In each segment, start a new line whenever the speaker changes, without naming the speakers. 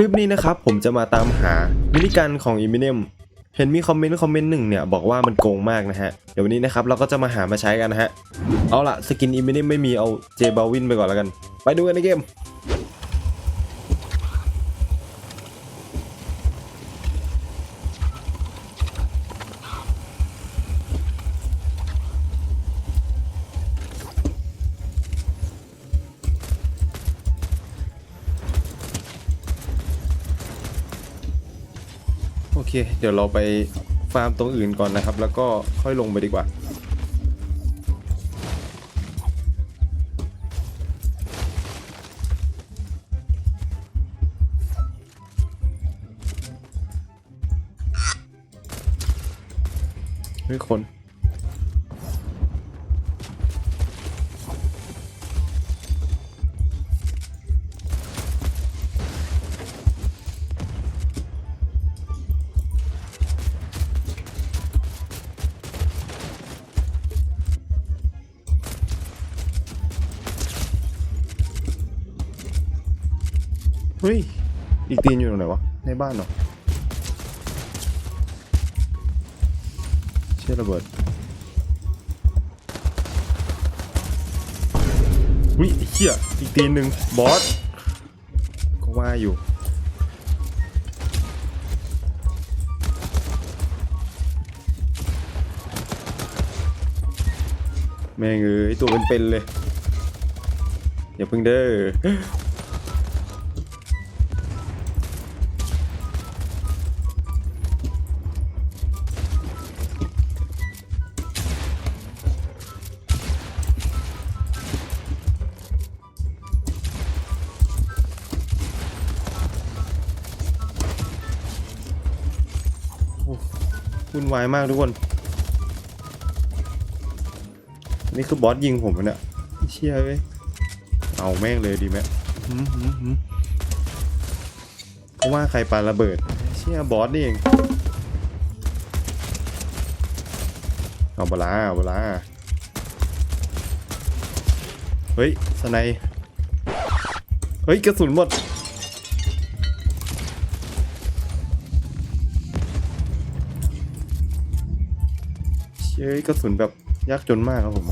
ลิปนี้นะครับผมจะมาตามหามินิกันของอิมิเนมเห็นมีคอมเมนต์คอมเมนต์หนึ่งเนี่ยบอกว่ามันโกงมากนะฮะ เดี๋ยววันนี้นะครับเราก็จะมาหามาใช้กันนะฮะ เอาละสกินอิมิเนมไม่มีเอาเจบาวินไปก่อนแล้วกัน ไปดูกันในเกม เค เดี๋ยวเราไปฟาร์มตรงอื่นก่อนนะครับ แล้วก็ค่อยลงไปดีกว่า ไม่คน ระเบิดวิเฮียอีกตีนหนึ่งบอสก็ว่าอยู่แม่งเอ้ยตัวเป็นๆเลย อย่าเพิ่งเด้อ วายมากทุกคน นี่คือบอสยิงผมเนี่ยเชี่ยเอ้ยเอาแม่งเลยดีไหมเพราะว่าใครปาระเบิด เชี่ยบอสนี่เองเอาบลาเอาบลาเฮ้ยสไนเฮ้ย กระสุนหมด เชื่อกระสุนแบบยากจนมากครับผม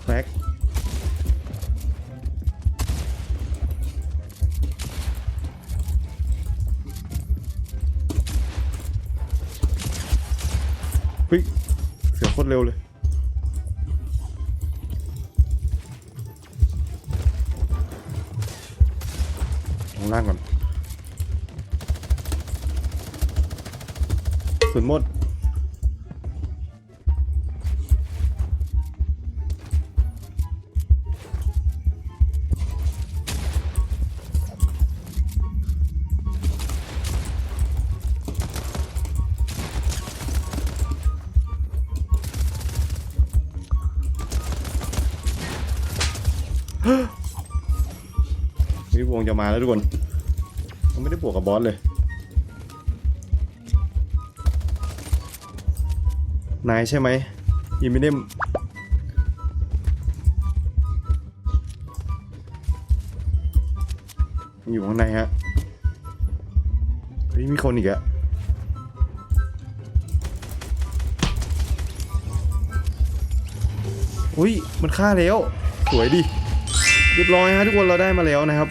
แคร็กเฮ้ยเสียงโคตรเร็วเลย วงจะมาแล้วทุกคนมันไม่ได้บวกกับบอสเลย นายใช่ไหมอีมิเนมอยู่ข้างในฮะเฮ้ยมีคนอีกอะอุ้ย มันฆ่าแล้ว สวยดิ เรียบร้อยฮะทุกคนเราได้มาแล้วนะครับ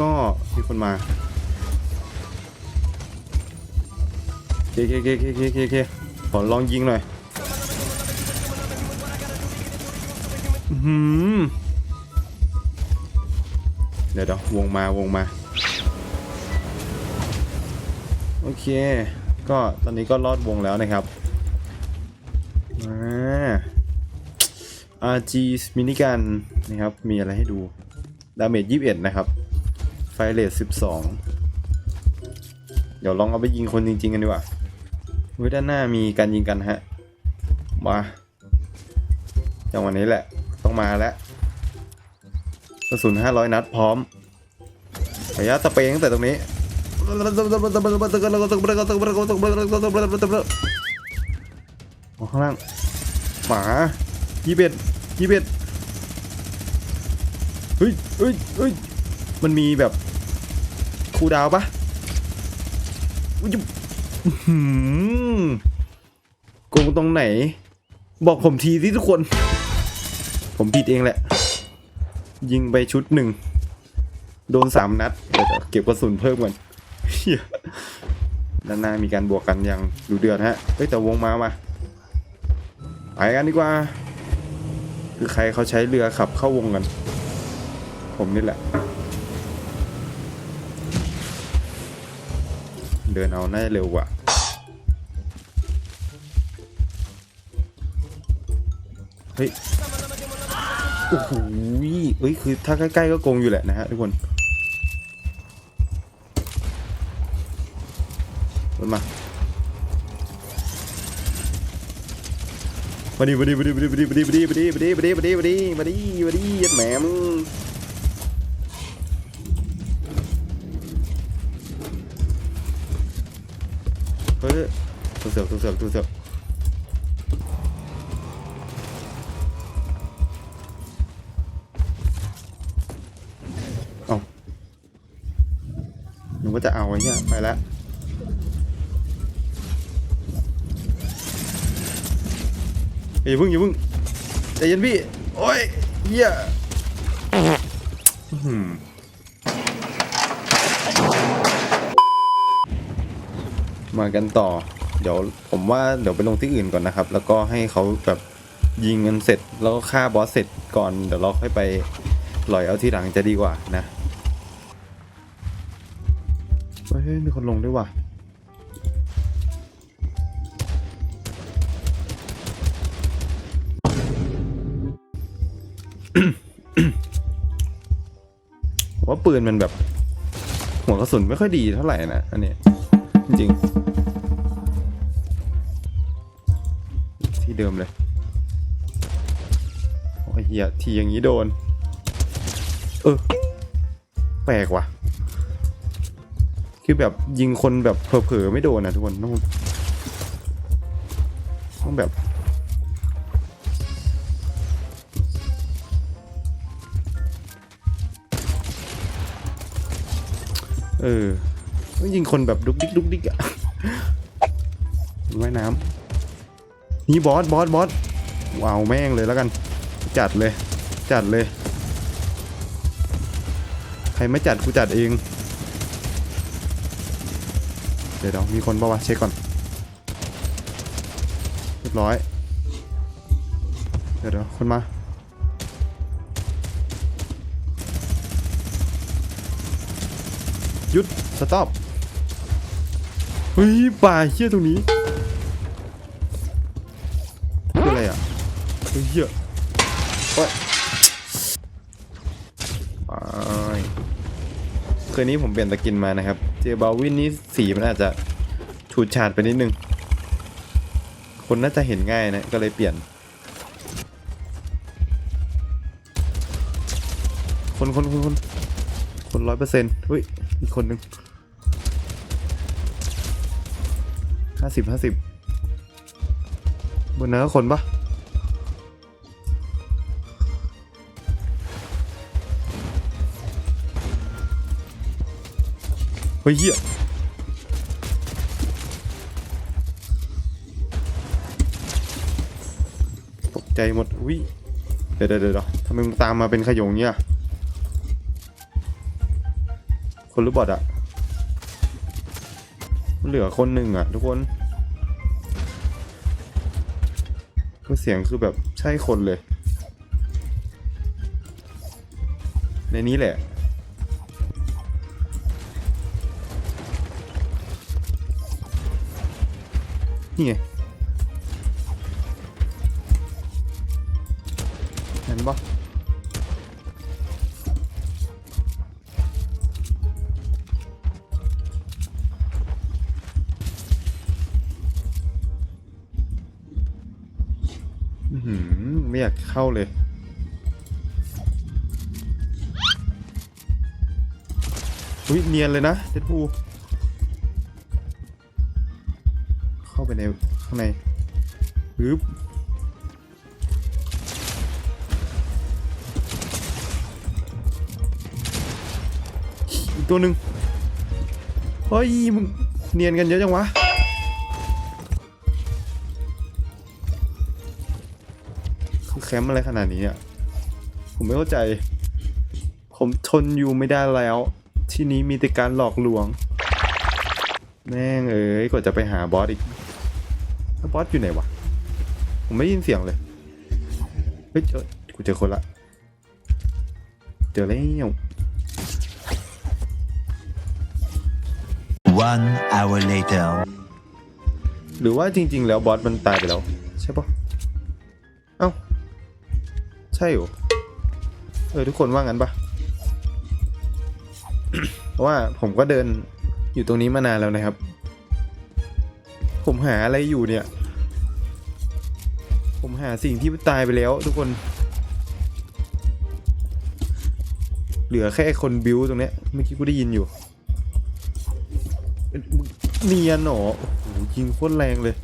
ก็มีคนมาเคเคเคเคเคเคเคขอลองยิงหน่อยหืมเดี๋ยวเดี๋ยววงมาวงมา โอเค ก็ตอนนี้ก็รอดวงแล้วนะครับมา RG มินิกันนะครับ มีอะไรให้ดู ดาเมจ21 นะครับ เรท12เดี๋ยวลองเอาไปยิงคนจริงๆกันดีกว่าเว้ด้านหน้ามีการยิงกันฮะ มาจังหวะนนี้แหละ ต้องมาแล้วกระสุน500นัดพร้อมขออนุญาตสเปรย์ตั้งแต่ตรงนี้อ๋อข้างล่างหมายี่เบ็ดยี่เบ็ดเฮ้ยเฮ้ยเฮ้ยมันมีแบบ คูดาวปะโกงตรงไหน บอกผมทีที่ทุกคน ผมผิดเองแหละ ยิงไปชุดหนึ่ง โดนสามนัดเดี๋ยวเก็บกระสุนเพิ่มก่อนด้านหน้ามีการบวกกันอย่างดูเดือดฮะเฮ้ยแต่วงมามาไปกันดีกว่า คือใครเขาใช้เรือขับเข้าวงกัน ผมนี่แหละ เดินเอาน่เร็วกว่าเฮ้ยโอ้โหเอ้ยคือถ้าใกล้ๆก็โกงอยู่แหละนะฮะทุกคนรถมามาดิมาดิมาดิมาดิมาดิมาดิมาดิมาดิมาดิมาดิมาดิมาดิมาดิมาดิยัดแหมมึง เฮ้ยตัวเสือกตัวเสือกตัวเสือกเอาหนูก็จะเอาไว้เนี่ยไปแล้วอย่าพิ่งอย่าพิ่งใจเย็นพี่ โอ้ยเหี้ยอื้อหือ มากันต่อ เดี๋ยวผมว่าเดี๋ยวไปลงที่อื่นก่อนนะครับ แล้วก็ให้เขาแบบยิงกันเสร็จแล้วก็ฆ่าบอสเสร็จก่อนเดี๋ยวเราค่อยไปลอยเอาที่หลังจะดีกว่านะเฮ้ยมีคนลงด้วยว่ะว่าปืนมันแบบ หัวกระสุนไม่ค่อยดีเท่าไหร่นะอันนี้จริง เดิมเลย โอ้ยเฮียทีอย่างนี้โดน เออ แปลกว่ะ คือแบบยิงคนแบบเผลอๆไม่โดนนะทุกคนต้องต้องแบบเออต้องยิงคนแบบดุกดิกดุกดิกอะว่ายน้ำ นี่บอสบอสบอสว้าวแม่งเลยแล้วกัน จัดเลย จัดเลย ใครไม่จัดกูจัดเอง เดี๋ยวเดี๋ยวมีคนปะวะเช็คก่อนเรียบร้อย เดี๋ยวเดี๋ยวคนมาหยุด สต็อปเฮ้ยป่าเฮี้ยตรงนี้ เฮ้ยเฮี้ยโอ้ยไปคืนนี้ผมเปลี่ยนตะกินมานะครับ เจบาวินนี่สีมันอาจจะฉูดฉาดไปนิดนึง คนน่าจะเห็นง่ายนะ ก็เลยเปลี่ยน คนคนคนคนคนร้อยเปอร์เซ็นต์อุ้ย อีกคนหนึ่งห้าสิบห้าสิบบนนั้นก็คนปะ เฮ้ยเหี้ยตกใจหมดอุ้ยเดี๋ยวเดี๋ยวเดี๋ยวทำไมมึงตามมาเป็นขยงเนี่ยคนหรือบอทอะเหลือคนหนึ่งอะทุกคนก็เสียงคือแบบใช่คนเลย ในนี้แหละ นี่ไงเห็นปะไม่อยากเข้าเลยอุ้ยเนียนเลยนะเด็ดพู ข้างในปึ๊บอีกตัวหนึ่งเฮ้ยมึงเนียนกันเยอะจังวะคือแคมป์อะไรขนาดนี้อะผมไม่เข้าใจ ผมทนอยู่ไม่ได้แล้ว ที่นี้มีแต่การหลอกลวง แม่งเอ้ยกว่าจะไปหาบอสอีก แล้วบอสอยู่ไหนวะ ผมไม่ได้ยินเสียงเลย เฮ้ยเจอกูเจอคนละ เจอแล้ว
One hour later.
หรือว่าจริง ๆ แล้วบอสมันตายไปแล้ว ใช่ปะเอ้า ใช่เหรอ เออ ทุกคนว่างั้นปะเพราะว่าผมก็เดินอยู่ตรงนี้มานานแล้วนะครับ ผมหาอะไรอยู่เนี่ย ผมหาสิ่งที่ตายไปแล้วทุกคน เหลือแค่คนบิวตรงเนี้ยเมื่อกี้กูได้ยินอยู่เนียนหนอโอ้โหยิงโคตรแรงเลย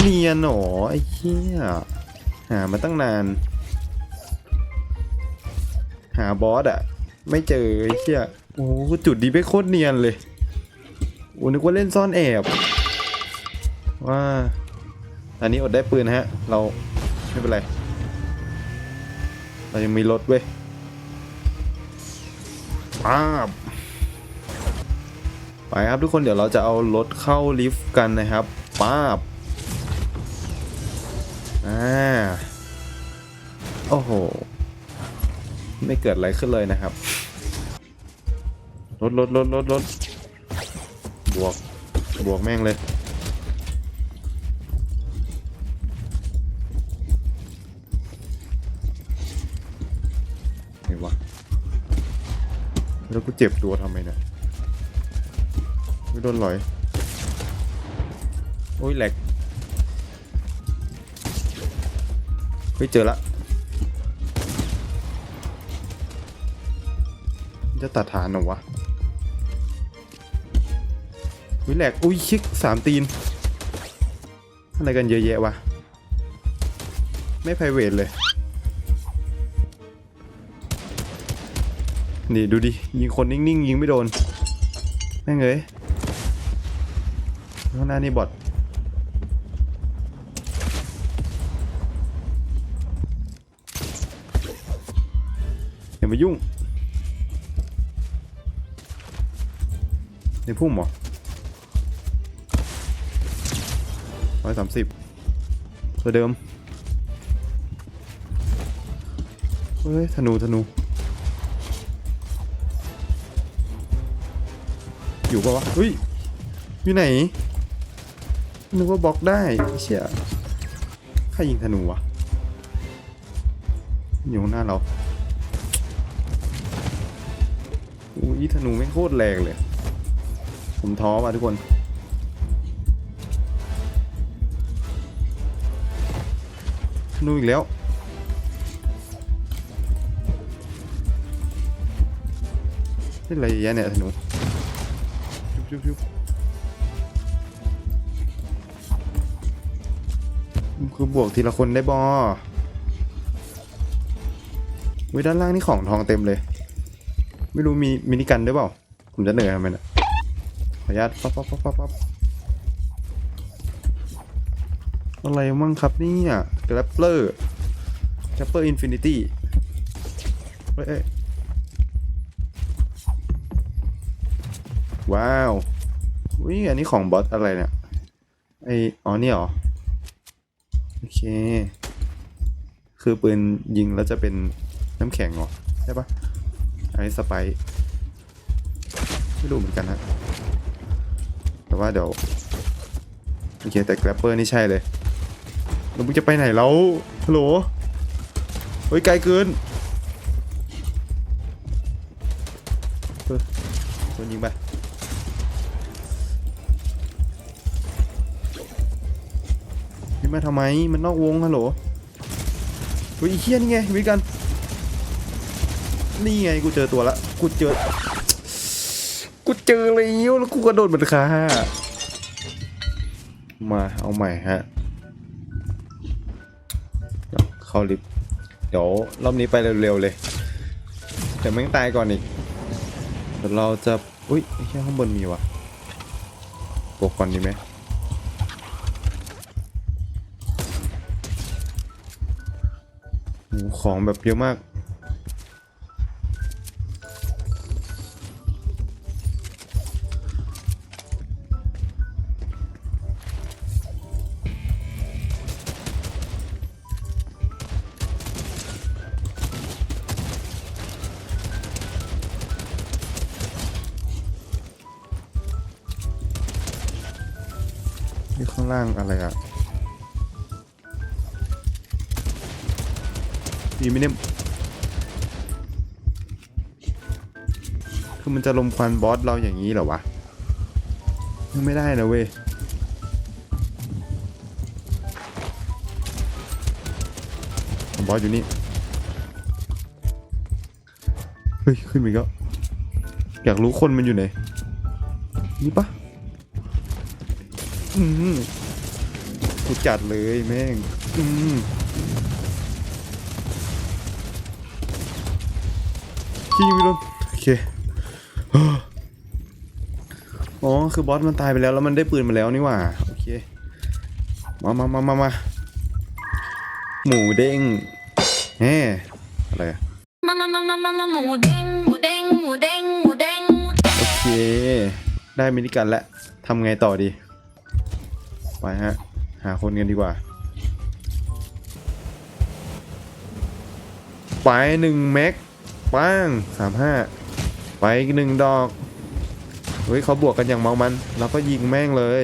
เนียนหนอไอ้เหี้ยหามาตั้งนาน หาบอสอะไม่เจอไอ้เหี้ยโอ้โหจุดดีไปโคตรเนียนเลย อ้นึกว่าเล่นซ่อนแอบว่าอันนี้อดได้ปืนนะฮะ เราไม่เป็นไร เรายังมีรถเว้ยป้าบไปครับทุกคนเดี๋ยวเราจะเอารถเข้าลิฟต์กันนะครับป้าบอ่าโอ้โห ไม่เกิดอะไรขึ้นเลยนะครับ รถรถรถรถรถ บวก บวกแม่งเลยไหนวะ แล้วกูเจ็บตัวทำไมเนี่ยไม่โดนหลอย โอ้ยแหลกเฮ้ยเจอละ จะตัดฐานหรอวะ อุ้ยแหลกอุ้ยชิกสามตีน อะไรกันเยอะแยะวะ ไม่ไพรเวทเลย นี่ดูดิ ยิงคนนิ่งๆ ยิงไม่โดนแม่งเอ้ยข้างหน้านี่บอทอย่ามายุ่งในพุ่มหรอ ร้อยสามสิบตัวเดิม เฮ้ย ธนู ธนู อยู่ปะวะเฮ้ย อยู่ไหน นึกว่าบล็อกได้เชี่ยใครยิงธนูวะ อยู่หน้าเราอุ้ยธนูไม่โคตรแรงเลย ผมท้อว่ะทุกคน นูอีกแล้วเป็นอะไรเยะเนี่ยธนูชุบชุบชุบคือบวกทีละคนได้บอวิด้านล่างนี่ของทองเต็มเลย ไม่รู้มีมินิกันด้วยเปล่า ผมจะเหนื่อยทำไมนะขออนุญาตปั๊บปั๊บปั๊บปั๊บ อะไรมั่งครับเนี่ยแกรปเปอร์แกรปเปอร์อินฟินิตี้เฮ้ยเอ้ยว้าวอุ้ยอันนี้ของบอสอะไรเนี่ยไออ๋อนี่หรอ โอเค คือปืนยิงแล้วจะเป็นน้ำแข็งเหรอ ใช่ปะอันนี้สไปไม่รู้เหมือนกันนะ แต่ว่าเดี๋ยว โอเค แต่แกรปเปอร์นี่ใช่เลย แล้วมึงจะไปไหนแล้วฮัลโหลเฮ้ยไกลเกินเออโดนยิงไปนี่มาทำไมมันนอกวงฮัลโหลเฮ้ยไอ้เฮี้ยนี่ไงวิกันนี่ไงกูเจอตัวละกูเจอกูเจอแล้วแล้วกูกระโดดเหมือนคามาเอาใหม่ฮะ เข้าลิฟต์เดี๋ยวรอบนี้ไปเร็วๆเลยเดี๋ยวแม่งตายก่อนอีกเดี๋ยวเราจะอุ้ยไอ้แค่ข้างบนมีวะปกก่อนดีไหมของแบบเยอะมาก อะไรอะอีมิเนมคือมันจะลมควันบอสเราอย่างนี้เหรอวะยังไม่ได้นะเว้ยบอสอยู่นี่ เฮ้ย ขึ้นไปก็อยากรู้คนมันอยู่ไหน นี่ปะอืม กูจัดเลยแม่ง อืมขี้ไม่โดนโอเคอ๋อ คือบอสมันตายไปแล้วแล้วมันได้ปืนมาแล้วนี่หว่า โอเค มามามามามาหมูเด้งแหมอะไรอะ
Mama, mama, mama, mudeng, mudeng, mudeng, mudeng.
โอเค ได้มินิกันแล้วทำไงต่อดี ไปฮะ หาคนกันดีกว่า ไปหนึ่งแม็กป้างสามห้าไปอีกหนึ่งดอก เฮ้ยเขาบวกกันอย่างเมามันเราก็ยิงแม่งเลย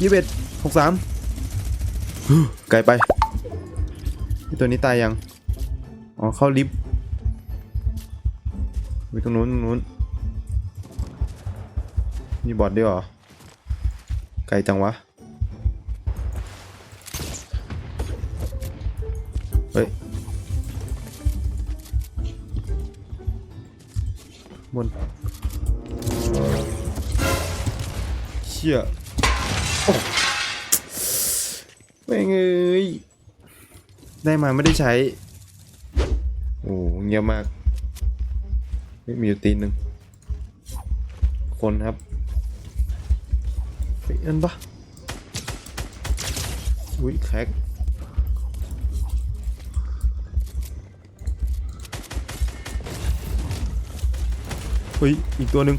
ยี่สิบเอ็ดหกสามไกลไป ตัวนี้ตายยัง อ๋อ เข้าลิฟต์ ไปตรงนู้นตรงนู้น มีบอดด้วยเหรอ ไกลจังวะ เฮ้ยบนเชี่ยโอ้แม่งเอ้ยได้มาไม่ได้ใช้ โอ้เงียบมาก ไม่มีอยู่ตีนหนึ่งคนครับเฮ้ยนั่นปะอุ้ยแคกเฮ้ยอีกตัวหนึ่ง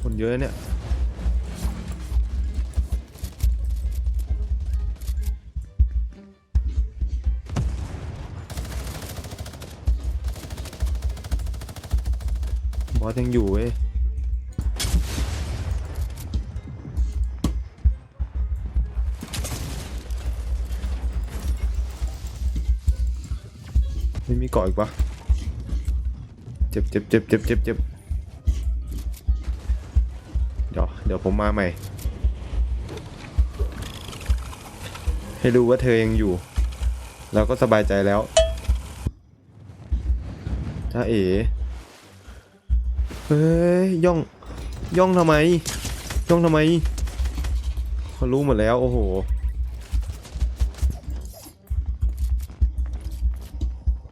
คนเยอะเนี่ย อสยังอยู่เว้ยไม่มีเกาะอีกปะเจ็บเจ็บเจ็บเจ็บเจ็บเจ็บเดี๋ยวเดี๋ยวผมมาใหม่ ให้รู้ว่าเธอยังอยู่ เราก็สบายใจแล้วถ้าเอ๋ เฮ้ยย่องย่องทำไม ย่องทำไมเขารู้หมดแล้ว โอ้โห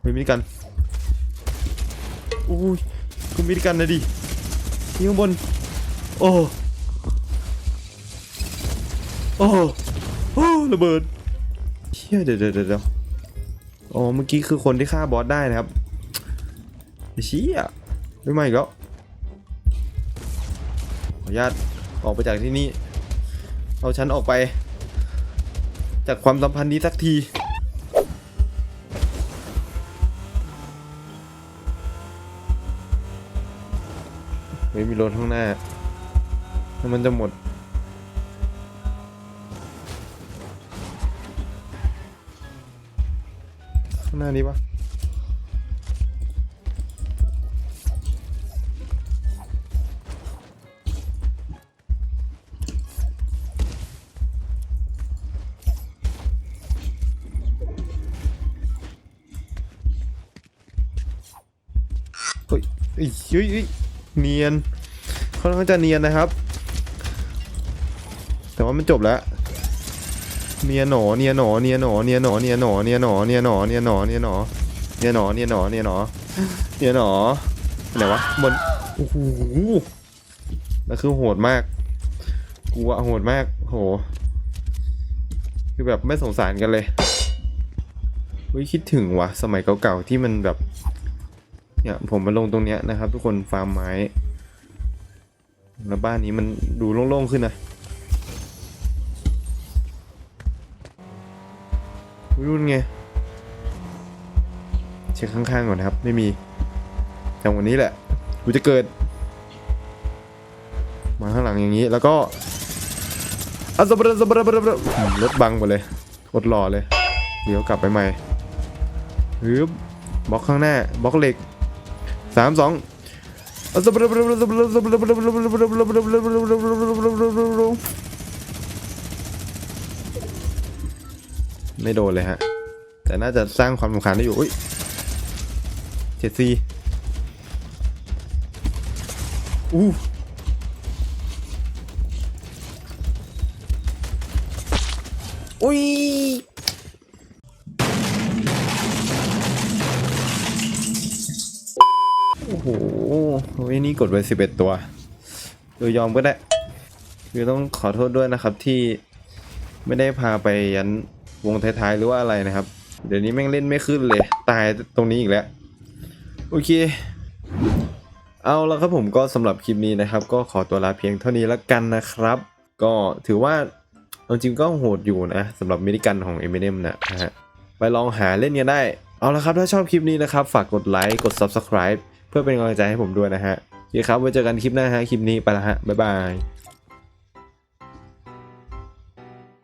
ม่มีกันอุ้ยกูมีกันนะดิที่ข้างบน โอ้โอ้โอ้ระเบิดเชี่ยเดี๋ยวเดี๋ยวเดี๋ยวอ๋อเมื่อกี้คือคนที่ฆ่าบอสได้นะครับไอ้เชี่ยไม่มาอีกแล้ว ญาตออกไปจากที่นี่ เอาฉันออกไป จากความสัมพันธ์นี้สักที ไม่มีรถข้างหน้าแล้วมันจะหมด ข้างหน้านี้ปะ ยเฮ้ยเนียนค่อนข้างจะเนียนนะครับ แต่ว่ามันจบแล้วเนียหนอเนียหนอเนียหนอเนียหนอเนียหนอเนียหนอเนียหนอเนียหนอเนียหนอเนียหนอเนียหนอเนียหนอเนียหนอไหนวะบนโอ้โหนั่นคือโหดมากกูอะโหดมากโหคือแบบไม่สงสารกันเลยเฮ้ยคิดถึงวะสมัยเก่าๆที่มันแบบ เนี่ยผมมาลงตรงเนี้ยนะครับ ทุกคนฟาร์มไม้แล้วบ้านนี้มันดูโล่งๆขึ้นนะรุ่นไงเช็คข้างๆก่อนนะครับ ไม่มีจังหวะนี้แหละกูจะเกิด มาข้างหลังอย่างนี้แล้วก็อัสบรสบรบรบรรถบังหมดเลยโคตรหล่อเลยเดี๋ยวกลับไปใหม่ฮึบบล็อกข้างหน้าบล็อกเหล็ก สามสองไม่โดนเลยฮะ แต่น่าจะสร้างความสำคัญได้อยู่เจ็ดซีอู้ หโอ้ยนี่กดไว้สิบเอ็ดตัวเออยอมก็ได้ คือต้องขอโทษด้วยนะครับที่ไม่ได้พาไปยันวงท้ายๆหรือว่าอะไรนะครับ เดี๋ยวนี้แม่งเล่นไม่ขึ้นเลย ตายตรงนี้อีกแล้ว โอเค เอาแล้วครับผมก็สำหรับคลิปนี้นะครับ ก็ขอตัวลาเพียงเท่านี้แล้วกันนะครับ ก็ถือว่าเอาจริงก็โหดอยู่นะสำหรับมินิกันของ Eminem นะนะฮะไปลองหาเล่นกันได้ เอาละครับถ้าชอบคลิปนี้นะครับ ฝากกดไลค์กด Subscribe เพื่อเป็นกำลังใจให้ผมด้วยนะฮะโอเคครับไว้เจอกันคลิปหน้าฮะคลิปนี้ไปละฮะบ๊ายบาย